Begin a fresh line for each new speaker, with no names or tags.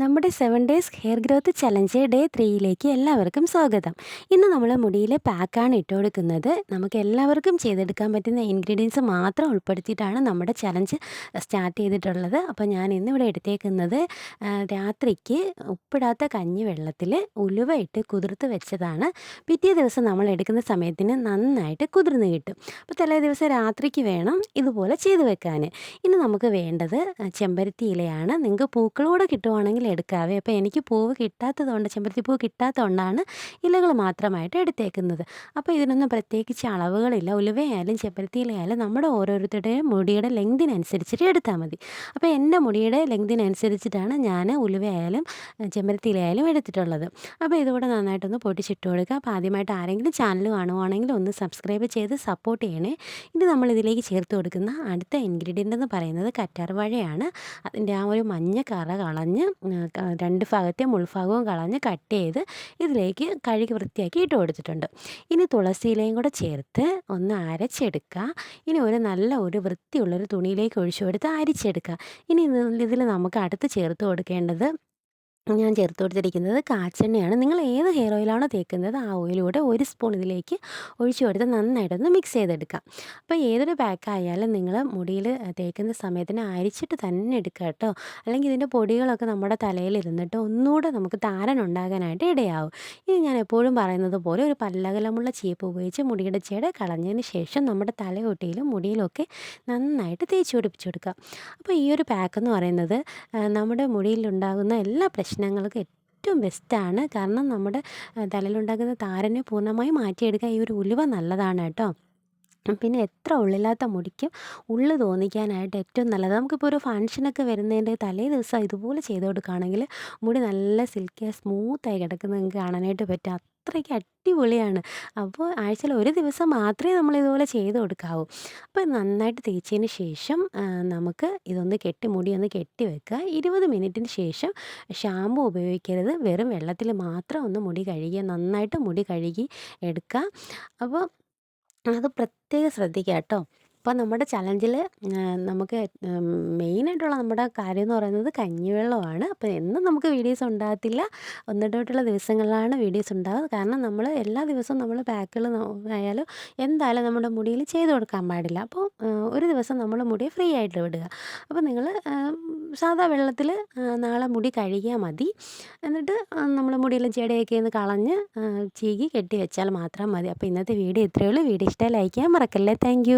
നമ്മുടെ seven days hair growth challenge day ത്രീയിലേക്ക് എല്ലാവർക്കും സ്വാഗതം. ഇന്ന് നമ്മൾ മുടിയിൽ പാക്കാണ് ഇട്ട് കൊടുക്കുന്നത് നമുക്ക് എല്ലാവർക്കും ചെയ്തെടുക്കാൻ പറ്റുന്ന ഇൻഗ്രീഡിയൻസ് മാത്രം ഉൾപ്പെടുത്തിയിട്ടാണ് നമ്മുടെ ചലഞ്ച് സ്റ്റാർട്ട് ചെയ്തിട്ടുള്ളത്. അപ്പോൾ ഞാൻ ഇന്നിവിടെ എടുത്തേക്കുന്നത് രാത്രിക്ക് ഉപ്പിടാത്ത കഞ്ഞി വെള്ളത്തിൽ ഉലുവ ഇട്ട് കുതിർത്ത് വെച്ചതാണ്. പിറ്റേ ദിവസം നമ്മൾ എടുക്കുന്ന സമയത്തിന് നന്നായിട്ട് കുതിർന്ന് കിട്ടും. അപ്പോൾ തലേ ദിവസം രാത്രിക്ക് വേണം ഇതുപോലെ ചെയ്തു വെക്കാൻ. ഇനി നമുക്ക് വേണ്ടത് ചെമ്പരത്തി ഇലയാണ്. നിങ്ങൾക്ക് പൂക്കളോടെ കിട്ടുവാണെങ്കിൽ എടുക്കാവേ. അപ്പോൾ എനിക്ക് പൂവ് കിട്ടാത്തതുകൊണ്ട് ചെമ്പരത്തി പൂവ് കിട്ടാത്തതുകൊണ്ടാണ് ഇലകൾ മാത്രമായിട്ട് എടുത്തേക്കുന്നത്. അപ്പോൾ ഇതിനൊന്നും പ്രത്യേകിച്ച് അളവുകളില്ല. ഉലുവയായാലും ചെമ്പരത്തിയിലായാലും നമ്മുടെ ഓരോരുത്തരുടെയും മുടിയുടെ ലെങ്തിനനുസരിച്ചിട്ട് എടുത്താൽ മതി. അപ്പോൾ എന്റെ മുടിയുടെ ലെങ്തിനനുസരിച്ചിട്ടാണ് ഞാൻ ഉലുവയായാലും ചെമ്പരത്തിയിലായാലും എടുത്തിട്ടുള്ളത്. അപ്പോൾ ഇതുകൂടെ നന്നായിട്ടൊന്ന് പൊട്ടിച്ചിട്ട് കൊടുക്കുക. അപ്പോൾ ആദ്യമായിട്ട് ആരെങ്കിലും ചാനൽ കാണുവാണെങ്കിൽ ഒന്ന് സബ്സ്ക്രൈബ് ചെയ്ത് സപ്പോർട്ട് ചെയ്യണേ. ഇനി നമ്മൾ ഇതിലേക്ക് ചേർത്ത് കൊടുക്കുന്ന അടുത്ത ഇൻഗ്രീഡിയന്റ് എന്ന് പറയുന്നത് കറ്റാർവാഴയാണ് അതിന്റെ ആ ഒരു മഞ്ഞ കറ കളഞ്ഞ് രണ്ട് ഭാഗത്തെ മുൾഭാഗവും കളഞ്ഞ് കട്ട് ചെയ്ത് ഇതിലേക്ക് കഴുകി വൃത്തിയാക്കി ഇട്ട് കൊടുത്തിട്ടുണ്ട്. ഇനി തുളസിയിലയും കൂടെ ചേർത്ത് ഒന്ന് അരച്ചെടുക്കുക. ഇനി ഒരു നല്ല ഒരു വൃത്തിയുള്ളൊരു തുണിയിലേക്ക് ഒഴിച്ചു കൊടുത്ത് അരിച്ചെടുക്കുക. ഇനി ഇതിൽ നമുക്ക് അടുത്ത് ചേർത്ത് കൊടുക്കേണ്ടത് ഞാൻ ചേർത്ത് കൊടുത്തിരിക്കുന്നത് കാച്ചെണ്ണയാണ്. നിങ്ങൾ ഏത് ഹെയർ ഓയിലാണോ തേക്കുന്നത് ആ ഓയിലൂടെ ഒരു സ്പൂൺ ഇതിലേക്ക് ഒഴിച്ചു കൊടുത്ത് നന്നായിട്ടൊന്ന് മിക്സ് ചെയ്തെടുക്കാം. അപ്പോൾ ഏതൊരു പാക്കായാലും നിങ്ങൾ മുടിയിൽ തേക്കുന്ന സമയത്തിന് അരിച്ചിട്ട് തന്നെ എടുക്കുക കേട്ടോ. അല്ലെങ്കിൽ ഇതിന്റെ പൊടികളൊക്കെ നമ്മുടെ തലയിൽ ഇരുന്നിട്ട് ഒന്നുകൂടെ നമുക്ക് താരൻ ഉണ്ടാകാനായിട്ട് ഇടയാവും. ഇത് ഞാൻ എപ്പോഴും പറയുന്നത് പോലെ ഒരു പല്ലകലമുള്ള ചീപ്പ് ഉപയോഗിച്ച് മുടിയുടെ ചെട കളഞ്ഞതിന് ശേഷം നമ്മുടെ തലയൊട്ടിയിലും മുടിയിലൊക്കെ നന്നായിട്ട് തേച്ച് പിടിപ്പിച്ചു കൊടുക്കുക. അപ്പോൾ ഈ ഒരു പാക്ക് എന്ന് പറയുന്നത് നമ്മുടെ മുടിയിലുണ്ടാകുന്ന എല്ലാ പ്രശ്നങ്ങളും പ്രശ്നങ്ങൾക്ക് ഏറ്റവും ബെസ്റ്റാണ് കാരണം നമ്മുടെ തലയിലുണ്ടാകുന്ന താരനെ പൂർണമായും മാറ്റിയെടുക്കാൻ ഈ ഒരു ഉലുവ നല്ലതാണ് കേട്ടോ. പിന്നെ എത്ര ഉള്ളില്ലാത്ത മുടിക്കും ഉള്ളു തോന്നിക്കാനായിട്ട് ഏറ്റവും നല്ലത്. നമുക്കിപ്പോൾ ഒരു ഫങ്ഷനൊക്കെ വരുന്നതിന്റെ തലേ ദിവസം ഇതുപോലെ ചെയ്ത് കൊടുക്കുകയാണെങ്കിൽ മുടി നല്ല സിൽക്കി സ്മൂത്തായി കിടക്കുന്നത് നിങ്ങൾക്ക് കാണാനായിട്ട് പറ്റും. അത്രയ്ക്ക് അടിപൊളിയാണ്. അപ്പോൾ ആഴ്ചയിൽ ഒരു ദിവസം മാത്രമേ നമ്മൾ ഇതുപോലെ ചെയ്ത് കൊടുക്കാവൂ. അപ്പോൾ നന്നായിട്ട് തേച്ചതിന് ശേഷം നമുക്ക് ഇതൊന്ന് കെട്ടി മുടി ഒന്ന് കെട്ടി വെക്കുക. ഇരുപത് മിനിറ്റിന് ശേഷം ഷാമ്പു ഉപയോഗിക്കരുത്. വെറും വെള്ളത്തിൽ മാത്രം ഒന്ന് മുടി കഴുകി നന്നായിട്ട് മുടി കഴുകി എടുക്കുക. അപ്പോൾ അത് പ്രത്യേകം ശ്രദ്ധിക്കുക കേട്ടോ അപ്പോൾ നമ്മുടെ ചലഞ്ചിൽ നമുക്ക് മെയിനായിട്ടുള്ള നമ്മുടെ കാര്യം എന്ന് പറയുന്നത് കഞ്ഞിവെള്ളമാണ്. അപ്പോൾ എന്നും നമുക്ക് വീഡിയോസ് ഉണ്ടാകത്തില്ല. ഒന്നിടവിട്ടുള്ള ദിവസങ്ങളിലാണ് വീഡിയോസ് ഉണ്ടാകുക കാരണം നമ്മൾ എല്ലാ ദിവസവും നമ്മൾ പാക്കുകൾ ആയാലും എന്തായാലും നമ്മുടെ മുടിയിൽ ചെയ്ത് കൊടുക്കാൻ പാടില്ല. അപ്പോൾ ഒരു ദിവസം നമ്മൾ മുടി ഫ്രീ ആയിട്ട് വിടുക അപ്പോൾ നിങ്ങൾ സാധാ വെള്ളത്തിൽ നാളെ മുടി കഴുകിയാൽ മതി. എന്നിട്ട് നമ്മൾ മുടിയിലെ ചെടിയൊക്കെ ഒന്ന് കളഞ്ഞ് ചീകി കെട്ടി വെച്ചാൽ മാത്രം മതി. അപ്പോൾ ഇന്നത്തെ വീഡിയോ ഇത്രയേ ഉള്ളൂ. വീഡിയോ ഇഷ്ടമായി ലൈക്ക് ചെയ്യാൻ മറക്കല്ലേ. താങ്ക്